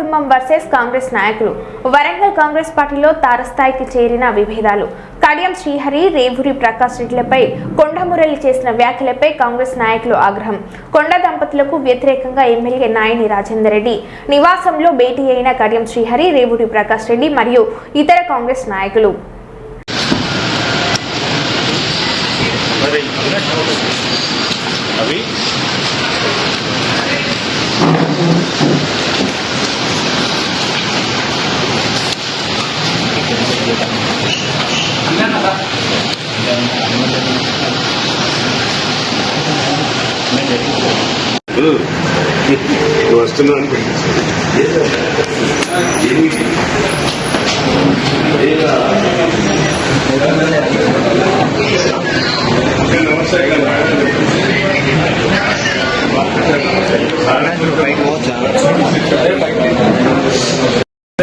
కుటుంబం వర్సెస్ కాంగ్రెస్ నాయకులు. వరంగల్ కాంగ్రెస్ పార్టీలో తారస్థాయికి చేరిన విభేదాలు. కడియం శ్రీహరి రేవూరి ప్రకాష్ రెడ్డిలపై కొండమురళి చేసిన వ్యాఖ్యలపై కాంగ్రెస్ నాయకులు ఆగ్రహం. కొండ దంపతులకు వ్యతిరేకంగా ఎమ్మెల్యే నాయని రాజేందర్ రెడ్డి. నివాసంలో భేటీ అయిన కడియం శ్రీహరి రేవూరి ప్రకాష్ రెడ్డి మరియు ఇతర కాంగ్రెస్ నాయకులు. అవి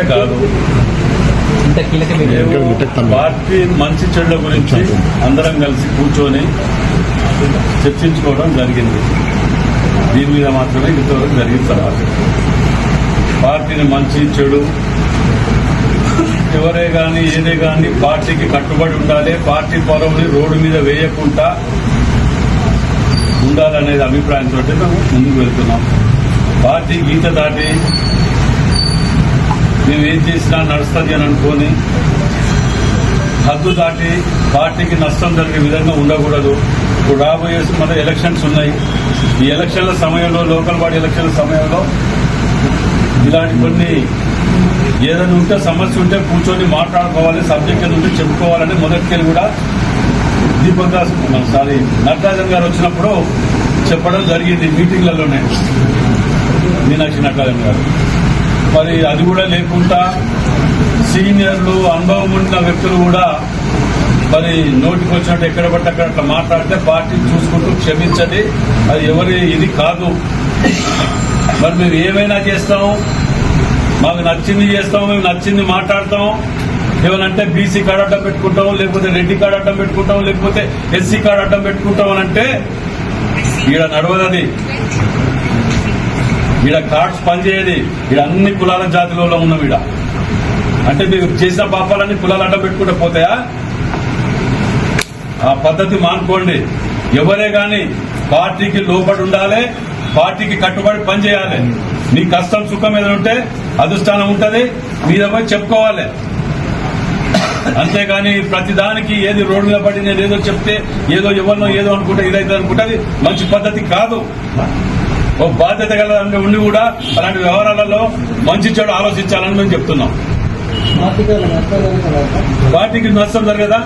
కాదు. కీలకమైన పార్టీ మంచి చెడ్ల గురించి అందరం కలిసి కూర్చొని చర్చించుకోవడం జరిగింది. దీని మీద మాత్రమే ఇంతవరకు జరిగిన తర్వాత పార్టీని మంచి చెడు. ఎవరే కానీ ఏదే కానీ పార్టీకి కట్టుబడి ఉండాలి. పార్టీ పొరవుని రోడ్డు మీద వేయకుండా ఉండాలనేది అభిప్రాయంతో మేము ముందుకు వెళ్తున్నాం. పార్టీ గీత దాటి మేము ఏం చేసినా నడుస్తుంది అని అనుకొని హద్దు దాటి పార్టీకి నష్టం జరిగే విధంగా ఉండకూడదు. ఇప్పుడు రాబోయే మన ఎలక్షన్స్ ఉన్నాయి. ఈ ఎలక్షన్ల సమయంలో లోకల్ బాడీ ఎలక్షన్ల సమయంలో ఇలాంటి కొన్ని ఏదైనా ఉంటే సమస్య ఉంటే కూర్చొని మాట్లాడుకోవాలి సబ్జెక్ట్ ఉంటే చెప్పుకోవాలని మొదటికెళ్ళి కూడా దీపక్ దాస్ సారీ నటరాజన్ గారు వచ్చినప్పుడు చెప్పడం జరిగింది మీటింగ్లలోనే. మీనాక్షి నటరాజన్ గారు. మరి అది కూడా లేకుండా సీనియర్లు అనుభవం ఉన్న వ్యక్తులు కూడా మరి నోటికి వచ్చినట్టు ఎక్కడ పట్టి అక్కడ అట్లా మాట్లాడితే పార్టీ చూసుకుంటూ క్షమించండి. అది ఎవరి ఇది కాదు. మరి మేము ఏమైనా చేస్తాము మాకు నచ్చింది చేస్తాము మేము నచ్చింది మాట్లాడతాము ఏమనంటే బీసీ కార్డు అడ్డం పెట్టుకుంటాం లేకపోతే రెడ్డి కార్డు అడ్డం పెట్టుకుంటాం లేకపోతే ఎస్సీ కార్డు అడ్డం పెట్టుకుంటాం అని అంటే ఈడ నడవదది. ఈడ కార్డ్స్ పనిచేయది. ఈడ అన్ని కులాల జాతిలో ఉన్నాం ఈడ. అంటే మీరు చేసిన పాపాలన్నీ కులాలు అడ్డం పెట్టుకుంటే పోతాయా? ఆ పద్ధతి మానుకోండి. ఎవరే గాని పార్టీకి లోబడి ఉండాలి పార్టీకి కట్టుబడి పనిచేయాలి మీ కష్టం సుఖం ఏదైనా ఉంటే అధిష్టానం ఉంటది మీద పోయి చెప్పుకోవాలి. అంతేగాని ప్రతిదానికి ఏది రోడ్డు మీద పడి నేను ఏదో చెప్తే ఏదో ఎవరినో ఏదో అనుకుంటే ఇదైతే అనుకుంటే మంచి పద్ధతి కాదు. ఓ బాధ్యత గల ఉండి కూడా అలాంటి వ్యవహారాలలో మంచి చెడు ఆలోచించాలని మేము చెప్తున్నాం. పార్టీకి నష్టం జరగదా?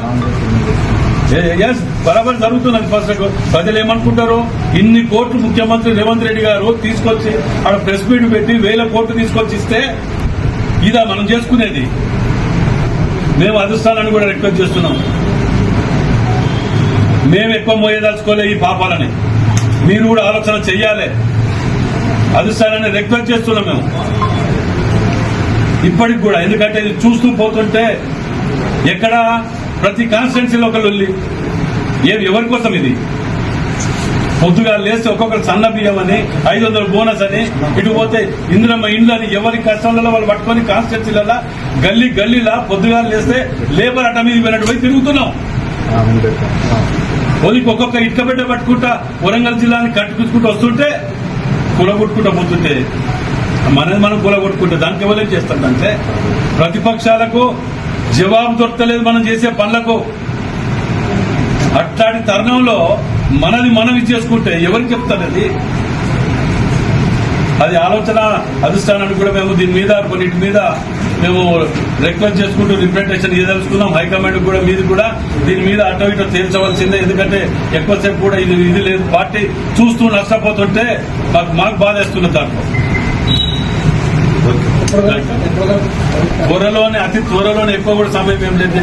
ఎస్ బరాబర్ జరుగుతున్నది ఫస్ట్ ప్రజలు ఏమనుకుంటారు? ఇన్ని కోట్లు ముఖ్యమంత్రి రేవంత్ రెడ్డి గారు తీసుకొచ్చి ఆడ ప్రెస్ మీట్ పెట్టి వేల కోట్లు తీసుకొచ్చి ఇస్తే ఇదా మనం చేసుకునేది. మేము అధిష్టానాన్ని కూడా రిక్వెస్ట్ చేస్తున్నాం. మేము ఎక్కువ మోయదలుచుకోలే ఈ పాపాలని. మీరు కూడా ఆలోచన చెయ్యాలి. అధిష్టానాన్ని రిక్వెస్ట్ చేస్తున్నాం మేము. ఇప్పటికి కూడా ఎందుకంటే ఇది చూస్తూ పోతుంటే ఎక్కడ ప్రతి కాన్స్టిట్యున్సీలో ఒకళ్ళు లొల్లి ఏది ఎవరి కోసం ఇది? పొద్దుగా లేస్తే ఒక్కొక్కరు సన్న బియ్యం అని ఐదు వందల బోనస్ అని ఇటు పోతే ఇందులో ఇండ్లు అని ఎవరి కష్టంలో వాళ్ళు పట్టుకొని కాన్స్టిట్యున్సీలలో గల్లీ గల్లీలా పొద్దుగా లేస్తే లేబర్ అట్ట మీద పోయినట్టు పోయి తిరుగుతున్నాం. ఒలికి ఒక్కొక్క ఇటుక బిడ్డ పట్టుకుంటా వరంగల్ జిల్లాని కట్టుకుంటూ వస్తుంటే కులగొట్టుకుంటూ పోతుంటే మనది మనం కూలగొట్టుకుంటే దానికి ఎవరేం చేస్తుందంటే ప్రతిపక్షాలకు జవాబు దొరకలేదు మనం చేసే పనులకు. అట్లాంటి తరుణంలో మనది మనం చేసుకుంటే ఎవరికి చెప్తారు అది? అది ఆలోచన అధిష్టానానికి కూడా మేము దీని మీద కొన్నిటి మీద మేము రిక్వెస్ట్ చేసుకుంటూ రిప్రజెంటేషన్ ఇదలుచుకున్నాం హైకమాండ్ కూడా మీది కూడా దీని మీద అటో ఇటో తేల్చవలసిందే. ఎందుకంటే ఎక్కువసేపు కూడా ఇది ఇది లేదు. పార్టీ చూస్తూ నష్టపోతుంటే మాకు మాకు బాధేస్తున్నది దాంట్లో. త్వరలోనే అతి త్వరలోనే ఎక్కువ కూడా సమయం ఏం లేదు.